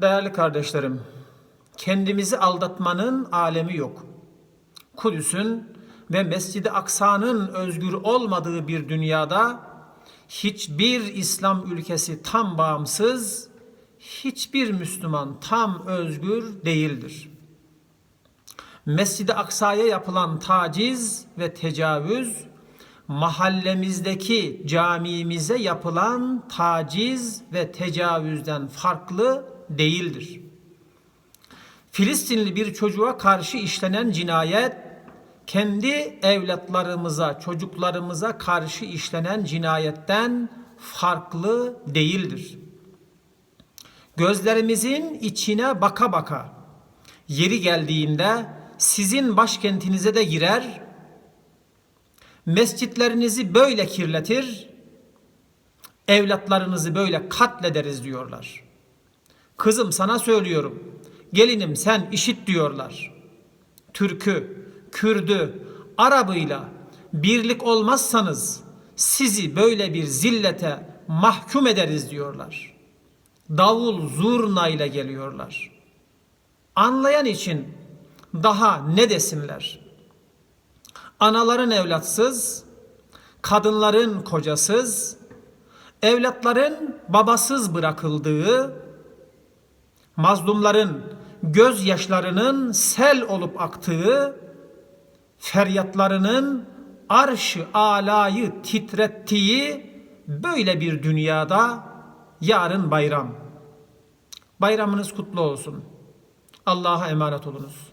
Değerli kardeşlerim, kendimizi aldatmanın alemi yok. Kudüs'ün ve Mescid-i Aksa'nın özgür olmadığı bir dünyada hiçbir İslam ülkesi tam bağımsız, hiçbir Müslüman tam özgür değildir. Mescid-i Aksa'ya yapılan taciz ve tecavüz mahallemizdeki camimize yapılan taciz ve tecavüzden farklı değildir. Filistinli bir çocuğa karşı işlenen cinayet kendi evlatlarımıza, çocuklarımıza karşı işlenen cinayetten farklı değildir. Gözlerimizin içine baka baka yeri geldiğinde sizin başkentinize de girer, mescitlerinizi böyle kirletir, evlatlarınızı böyle katlederiz diyorlar. Kızım sana söylüyorum, gelinim sen işit diyorlar. Türk'ü, Kürd'ü, Arabıyla birlik olmazsanız sizi böyle bir zillete mahkum ederiz diyorlar. Davul zurna ile geliyorlar. Anlayan için daha ne desinler? Anaların evlatsız, kadınların kocasız, evlatların babasız bırakıldığı, mazlumların gözyaşlarının sel olup aktığı, feryatlarının arşı alayı titrettiği böyle bir dünyada yarın bayram. Bayramınız kutlu olsun. Allah'a emanet olunuz.